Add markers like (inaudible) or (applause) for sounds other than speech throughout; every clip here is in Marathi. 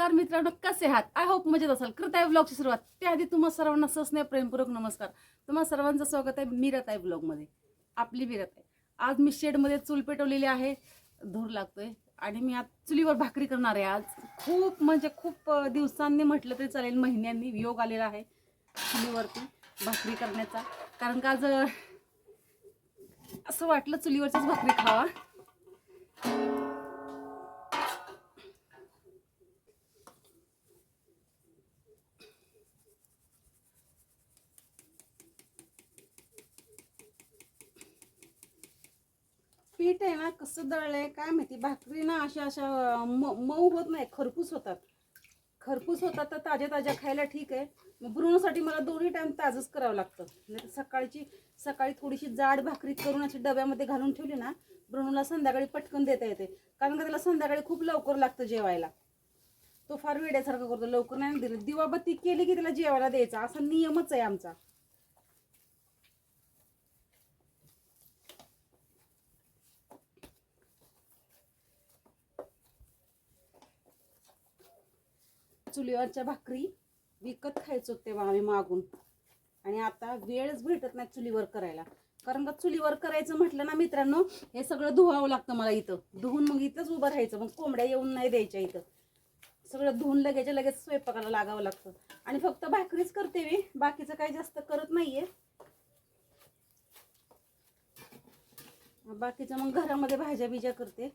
नमस्कार मित्रांनो कसे आहात? आय होप मजेत असाल. करत आहे ब्लॉगची सुरुवात. त्याआधी तुम्हा सर्वांना सस्ने प्रेमपूर्वक नमस्कार. तुम्हा सर्वांचं स्वागत आहे मीरत आहे ब्लॉगमध्ये आपली मीरत आहे आज मी शेडमध्ये चूल पेटवलेली आहे. धूर लागतोय. आणि मी आज चुलीवर भाकरी करणार आहे आज. खूप म्हणजे खूप दिवसांनी म्हटलं तरी चालेल महिन्यांनी योग आलेला आहे चुलीवरती भाकरी करण्याचा. कारण का आज असं वाटलं चुलीवरचीच भाकरी खावा. पीठ आहे ना कसं दळलंय काय माहिती भाकरी ना अशा अशा म- मऊ होत नाही खरपूस होतात. खरपूस होतात तर ताज्या ताज्या खायला ठीक आहे. मग ब्रुणोसाठी मला दोन्ही टाइम ताजच करावं लागतं. नाही सकाळची सकाळी थोडीशी जाड भाकरी करून अशी डब्यामध्ये घालून ठेवली ना ब्रुणोला संध्याकाळी पटकन देता येते. कारण का त्याला संध्याकाळी खूप लवकर लागतं जेवायला. तो फार वेड्यासारखं करतो लवकर नाही दिलं दिवाबत्ती केली की त्याला जेवायला द्यायचा. असा नियमच आहे आमचा. चुलीवरच्या भाकरी विकत खायचो तेव्हा आम्ही मागून. आणि आता वेळच भेटत नाही चुलीवर करायला. कारण का चुलीवर करायचं म्हटलं ना मित्रांनो हे सगळं धुवावं लागतं मला इथं. धुवून मग इथंच उभं राहायचं मग कोंबड्या येऊन नाही द्यायच्या इथं. सगळं धुवून लगेच लगेच स्वयंपाकाला लागावं लागतं. आणि फक्त भाकरीच करते मी बाकीचं काही जास्त करत नाहीये. बाकीचं मग घरामध्ये भाज्या बिज्या करते.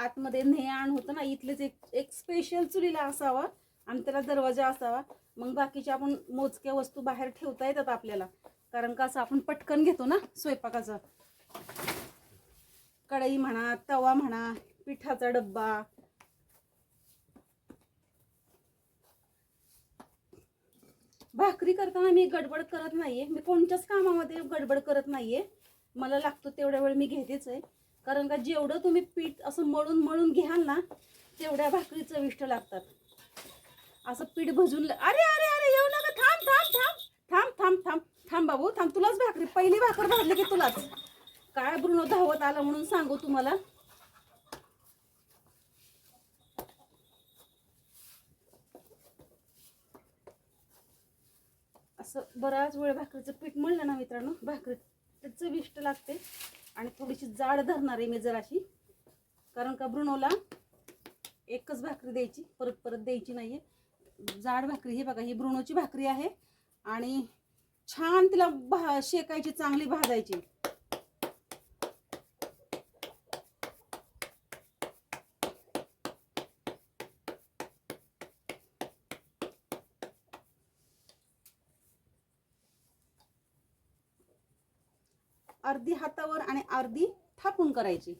आतमध्ये ने आण होतं ना इथलेच एक एक स्पेशल चुलीला असावा आणि त्याला दरवाजा असावा. मग बाकीच्या आपण मोजक्या वस्तू बाहेर ठेवता येतात आपल्याला. कारण का असं आपण पटकन घेतो ना स्वयंपाकाचं. कढई म्हणा तवा म्हणा पिठाचा डब्बा. भाकरी करताना मी गडबड करत नाहीये. मी कोणत्याच कामामध्ये गडबड करत नाहीये. मला लागतो तेवढ्या वेळ मी घेतेच आहे. कारण का जेवढं तुम्ही पीठ असं मळून मळून घ्याल ना तेवढ्या भाकरी चविष्ट लागतात. असं पीठ भजून अरे अरे अरे येऊ नका थांब थांब थांब थांब थांब थांब थांब बाबू थांब तुलाच भाकरी पहिली भाकर भाजली की तुलाच. काय ब्रुनो धावत आला म्हणून सांगू तुम्हाला. असं बराच वेळ भाकरीचं पीठ मळलं ना मित्रांनो भाकरी चविष्ट लागते. आणि थोडीशी जाड धरणार आहे मी जराशी. कारण का ब्रुनोला एकच भाकरी द्यायची परत परत द्यायची नाहीये. जाड भाकरी ही बघा ही ब्रुनोची भाकरी आहे. आणि छान तिला भा शेकायची चांगली भाजायची. अर्धी हातावर आणि अर्धी थापून करायची.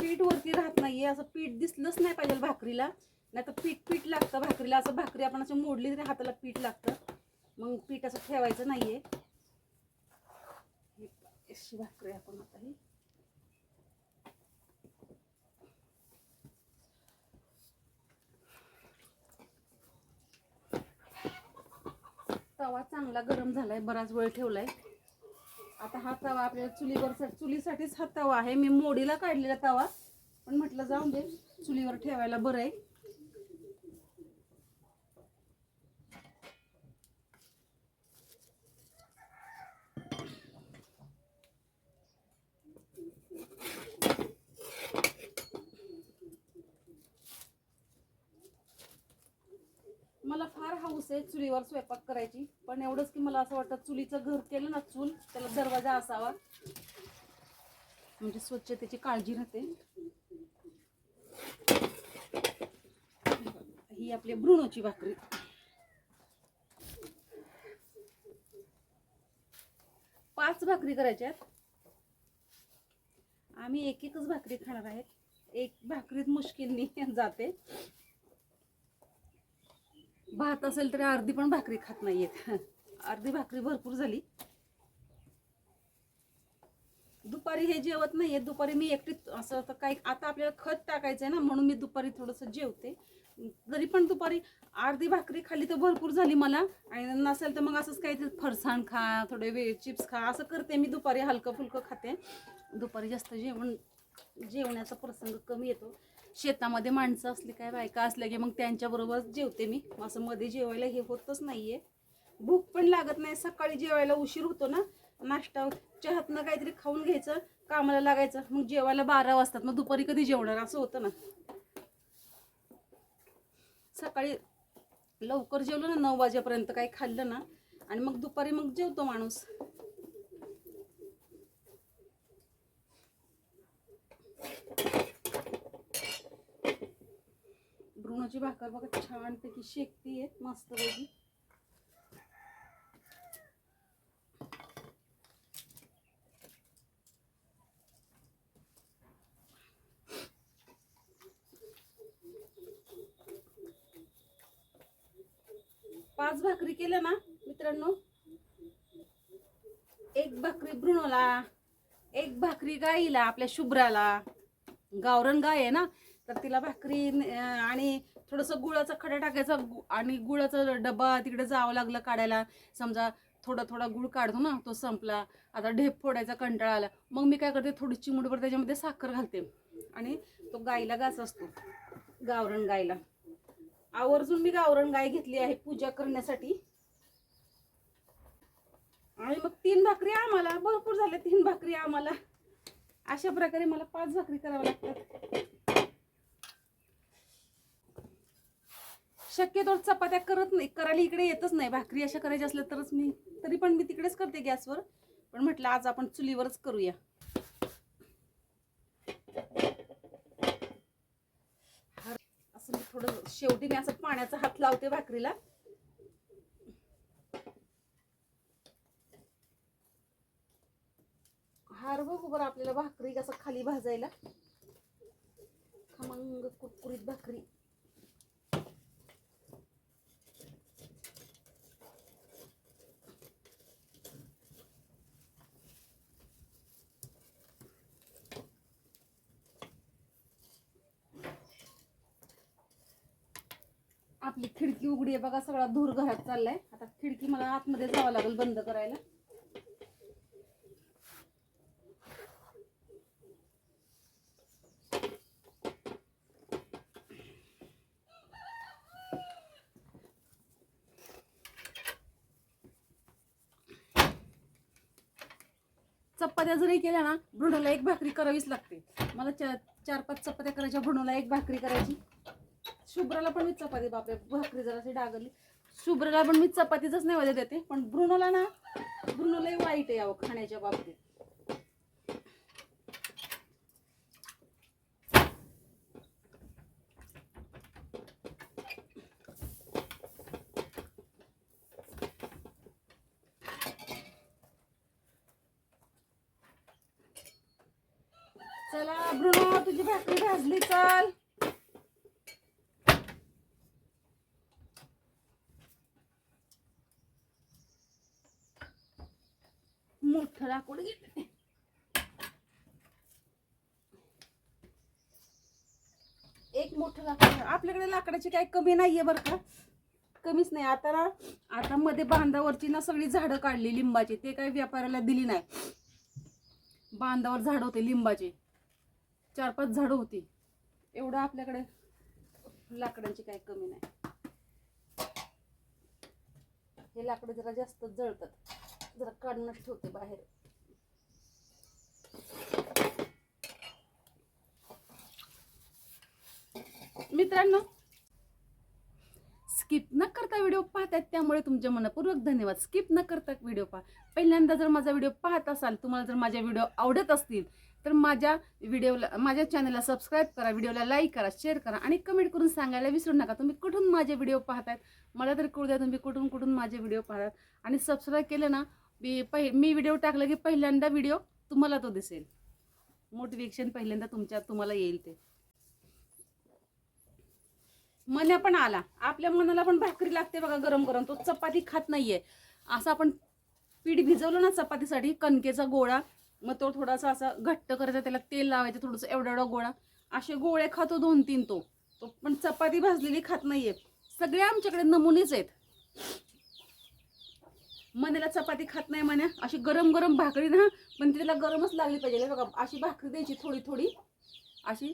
पीठ वरती राहत नाहीये असं पीठ दिसलंच नाही पाहिजे भाकरीला. नाही तर पीठ पीठ लागतं भाकरीला असं भाकरी आपण असं मोडली तरी हाताला पीठ लागतं. मग पीठ असं ठेवायचं नाहीये. अशी भाकरी आपण आता ही तवा चांगला गरम झालाय बराच वेळ ठेवलाय. आता हा तवा आपल्याला चुलीवर चुलीसाठीच हा तवा आहे. मी मोडीला काढलेला तवा. पण म्हटलं जाऊन दे चुलीवर ठेवायला बरं आहे मला फार हाऊस आहे चुलीवर स्वयंपाक करायची. पण एवढंच की मला असं वाटतं चुलीचं घर केलं ना चूल त्याला दरवाजा असावा. म्हणजे स्वच्छतेची काळजी राहते. ही आपली ब्रुणोची भाकरी. पाच भाकरी करायच्या आहेत. आम्ही एक एकच भाकरी खाणार आहेत. एक भाकरीत मुश्किलनी जाते. भात असेल तरी अर्धी पण भाकरी खात नाहीयेत. अर्धी भाकरी भरपूर झाली. दुपारी हे जेवत नाहीये दुपारी मी एकटी असं तर काही आता आपल्याला खत टाकायचंय ना म्हणून मी दुपारी थोडंसं जेवते. जरी पण दुपारी अर्धी भाकरी खाली तर भरपूर झाली मला. आणि नसेल तर मग असंच काही फरसाण खा थोडे वे चिप्स खा असं करते मी दुपारी. हलकं फुलकं खाते. दुपारी जास्त जेवण जेवण्याचा प्रसंग कमी येतो. शेतामध्ये माणसं असली काय बायका असल्या की मग त्यांच्याबरोबर जेवते मी. असं मध्ये जेवायला हे होतच नाहीये. भूक पण लागत नाही. सकाळी जेवायला उशीर होतो ना. नाश्ता चहातनं काहीतरी खाऊन घ्यायचं कामाला लागायचं. मग जेवायला बारा वाजतात. मग दुपारी कधी जेवणार? असं होतं ना. सकाळी लवकर जेवलो ना नऊ वाजेपर्यंत काही खाल्लं ना. आणि मग दुपारी मग जेवतो माणूस. भ्रूणाची भाकर बघा छानपैकी शेकती आहे मस्तपैकी पाच भाकरी केल्या ना मित्रांनो? एक भाकरी भ्रूणाला एक भाकरी गाईला आपल्या शुभ्राला. गावरण गाय आहे ना तर तिला भाकरी आणि थोडंसं गुळाचा खडा टाकायचा आणि गुळाचा डबा तिकडे जावं लागलं काढायला. समजा थोडा थोडा गुळ काढतो ना तो संपला. आता ढेप फोडायचा कंटाळा आला. मग मी काय करते थोडी चिमुडभर त्याच्यामध्ये साखर घालते. आणि तो गाईला घास असतो गावरण गायला आवर्जून मी गावरण गाय घेतली आहे पूजा करण्यासाठी. आणि मग तीन भाकरी आम्हाला भरपूर झाल्या तीन भाकरी आम्हाला. अशा प्रकारे मला पाच भाकरी कराव्या लागतात. शक्यतो चपात्या करत नाही करायला इकडे येतच नाही. भाकरी अशा करायच्या असल्या तरच मी तरी पण मी तिकडेच करते गॅसवर. पण म्हटलं आज आपण चुलीवरच करूया. असं मी थोडं शेवटी मी असं पाण्याचा हात लावते भाकरीला. हार बघू बरं आपल्याला भाकरी कसं खाली भाजायला. खमंग कुरकुरीत भाकरी. आपली खिडकी उघडी आहे बघा सगळा धूर घरात चाललाय. आता खिडकी मला आतमध्ये जावं लागेल बंद करायला. चपात्या जरी केल्या ना भृणाला एक भाकरी करावीच लागते. मला चार चार पाच चपात्या करायच्या भृणाला एक भाकरी करायची. शुभ्राला पण मी चपाती बापरे भाकरी जराशी डागली. शुभ्राला पण मी चपातीच नाही वाजत देते पण ब्रुनोला ना ब्रुनोलाही वाईट आहे यावं खाण्याच्या बाबतीत चला ब्रुनो तुझी भाकरी भाजली चल मोठं लाकूड घेतलं एक मोठं लाकूड. आपल्याकडे लाकडाची काही कमी नाहीये बरं का. कमीच नाही. आता ना आता मध्ये बांधावरची ना सगळी झाडं काढली लिंबाची. ते काही व्यापाऱ्याला दिली नाही. बांधावर झाड होते लिंबाचे. चार पाच झाडं होती. एवढं आपल्याकडे लाकडांची काही कमी नाही. हे लाकडं जरा जास्त जळतात. जरा काढूनच ठेवते बाहेर. मित्रांनो स्किप न करता व्हिडिओ पाहतात त्यामुळे तुमचे मनपूर्वक धन्यवाद. स्किप न करता व्हिडिओ पहा. पहिल्यांदा जर माझा व्हिडिओ पाहत असाल तुम्हाला जर माझ्या व्हिडिओ आवडत असतील तर माझ्या व्हिडिओला माझ्या चॅनलला सबस्क्राईब करा व्हिडिओला लाईक करा शेअर करा आणि कमेंट करून सांगायला विसरू नका. तुम्ही कुठून माझे व्हिडिओ पाहतात मला तर कळू द्या तुम्ही कुठून कुठून माझे व्हिडिओ पाहतात. आणि सबस्क्राईब केलं ना मी पहि मी व्हिडिओ टाकला की पहिल्यांदा व्हिडिओ तुम्हाला तो दिसेल. मोटिवेशन पहिल्यांदा तुमच्या तुम्हाला येईल ते. मन्या पण आला. आपल्या मनाला पण भाकरी लागते बघा गरम गरम तो चपाती खात नाहीये. असं आपण पीठ भिजवलं ना चपातीसाठी कणकेचा गोळा मग तो थोडासा असा घट्ट करायचा त्याला तेल लावायचं थोडंसं एवढा एवढा गोळा. असे गोळे खातो दोन तीन तो पण चपाती भाजलेली खात नाहीये. सगळे आमच्याकडे नमुनेच आहेत. मनाला चपाती खात नाही म्हणे. अशी गरम गरम भाकरी ना पण तिला गरमच लागली पाहिजे. बघा अशी भाकरी द्यायची थोडी थोडी अशी.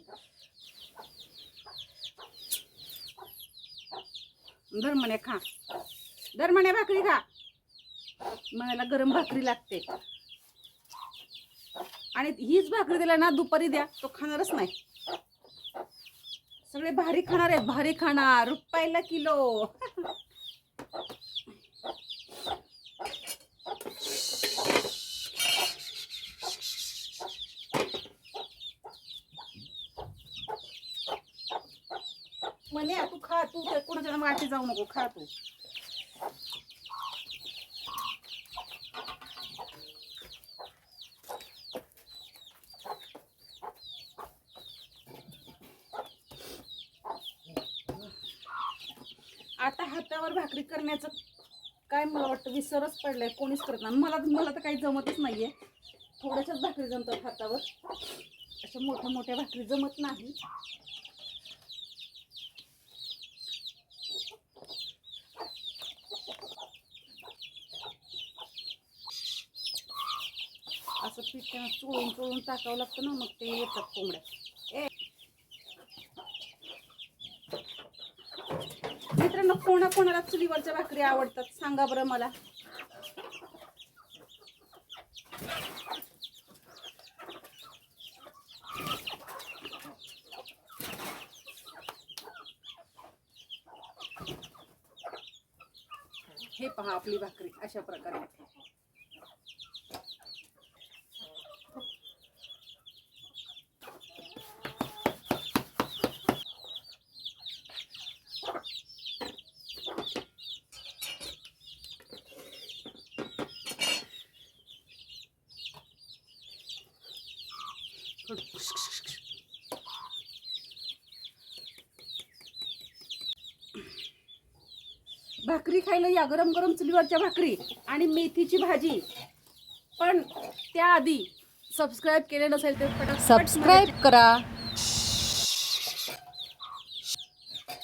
धर म्हणे खा. धर म्हणे भाकरी खा. मनाला गरम भाकरी लागते. आणि हीच भाकरी दिला ना दुपारी द्या तो खाणारच नाही. सगळे भारी खाणार आहेत. भारी खाणार. रुपयाला किलो. (laughs) म्हणे तू खा तू कुठं जण वाटे जाऊ नको खा तू. आता हातावर भाकरी करण्याचं काय मला वाटतं विसरच पडलंय कोणीच करत नाही. मला मला तर काही जमतच नाहीये. थोड्याशाच भाकरी जमतात हातावर. अशा मोठ्या मोठ्या भाकरी जमत नाही. असं पीठ चोळून चोळून टाकावं लागतं ना मग ते येतात कोंबड्या. मित्रांनो कोणा कोणाला चुलीवरच्या भाकरी आवडतात? सांगा बरं मला. हे पहा आपली भाकरी अशा प्रकारे. भाकरी खायला या गरम गरम चुलीवरच्या भाकरी आणि मेथीची भाजी. पण त्याआधी सबस्क्राईब केले नसेल तर सबस्क्राईब करा.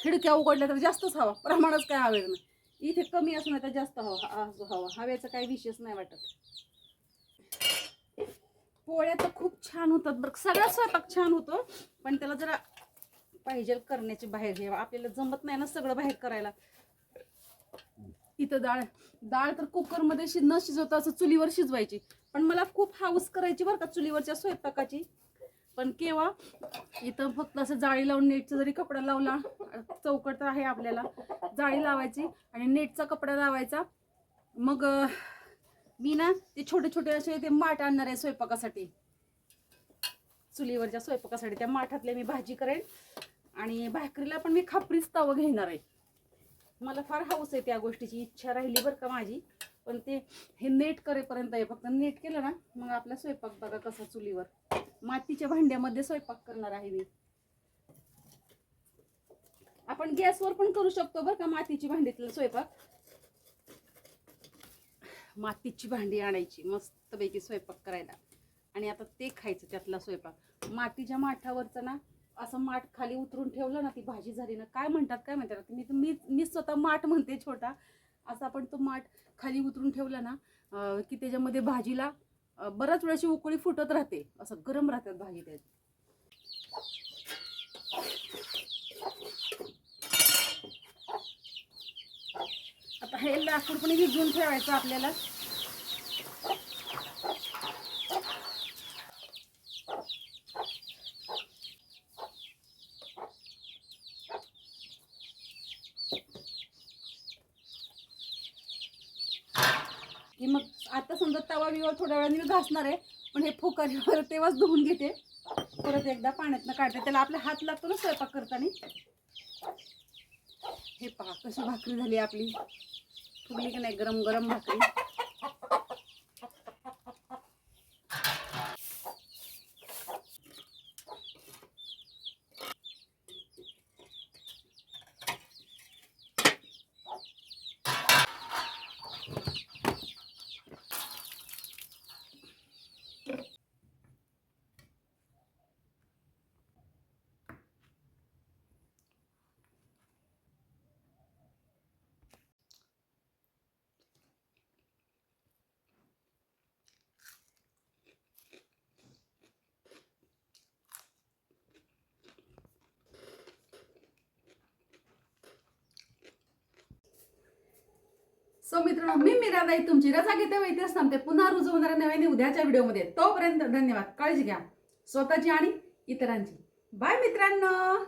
खिडक्या उघडल्या तर जास्तच हवा. प्रमाणच काय नाही. इथे कमी असून आता जास्त हवा. हवा हवेचा काही विषयच नाही वाटत. पोळ्या तर खूप छान होतात बरं सगळा स्वयंपाक छान होतो पण त्याला जरा पाहिजे करण्याची बाहेर हे आपल्याला जमत नाही ना सगळं बाहेर करायला. इथं डाळ. डाळ तर कुकरमध्ये शिज न शिजवता असं चुलीवर शिजवायची. पण मला खूप हाऊस करायची बरं का चुलीवरच्या स्वयंपाकाची. पण केव्हा? इथं फक्त असं जाळी लावून नेटचा जरी कपडा लावला चौकट तर आहे आपल्याला. जाळी लावायची आणि नेटचा कपडा लावायचा. मग मी ना ते छोटे छोटे असे ते माठ आणणार आहे स्वयंपाकासाठी. चुलीवरच्या स्वयंपाकासाठी त्या माठातल्या मी भाजी करेन. आणि भाकरीला पण मी खापरीच तवं घेणार आहे. मला फार हौस आहे त्या गोष्टीची इच्छा राहिली बरं का माझी. पण ते हे नेट करेपर्यंत आहे. फक्त नेट केलं ना मग आपला स्वयंपाक बघा कसा चुलीवर. मातीच्या भांड्यामध्ये स्वयंपाक करणार आहे मी. आपण गॅसवर पण करू शकतो बरं का मातीची भांडीतला स्वयंपाक. मातीची भांडी आणायची मस्तपैकी स्वयंपाक करायला. आणि आता ते खायचं त्यातला स्वयंपाक. मातीच्या माठावरचं ना असं माठ खाली उतरून ठेवलं ना ती भाजी झाली ना काय म्हणतात काय म्हणतात मी मी मी स्वतः माठ म्हणते छोटा. असा आपण तो माठ खाली उतरून ठेवला ना की त्याच्यामध्ये भाजीला बऱ्याच वेळाची उकळी फुटत राहते. असं गरम राहतात भाजी त्याची आता हे लाकूड पण भिजवून ठेवायचं आपल्याला. की मग आता समजा तवा बिवा थोड्या वेळाने मी घासणार आहे पण हे फुकारीवर तेव्हाच धुवून घेते. परत एकदा पाण्यातनं काढते. त्याला आपला हात लागतो ना स्वयंपाक करताना. हे पहा कशी भाकरी झाली आपली. फुगली की नाही गरम गरम भाकरी? सो मित्रांनो मी मीराबाई तुमची रजा घेते व इथेच थांबते पुन्हा रुजू होणाऱ्या नव्याने उद्याच्या व्हिडिओमध्ये. तोपर्यंत धन्यवाद. काळजी घ्या. स्वतःची आणि इतरांची. बाय मित्रांनो.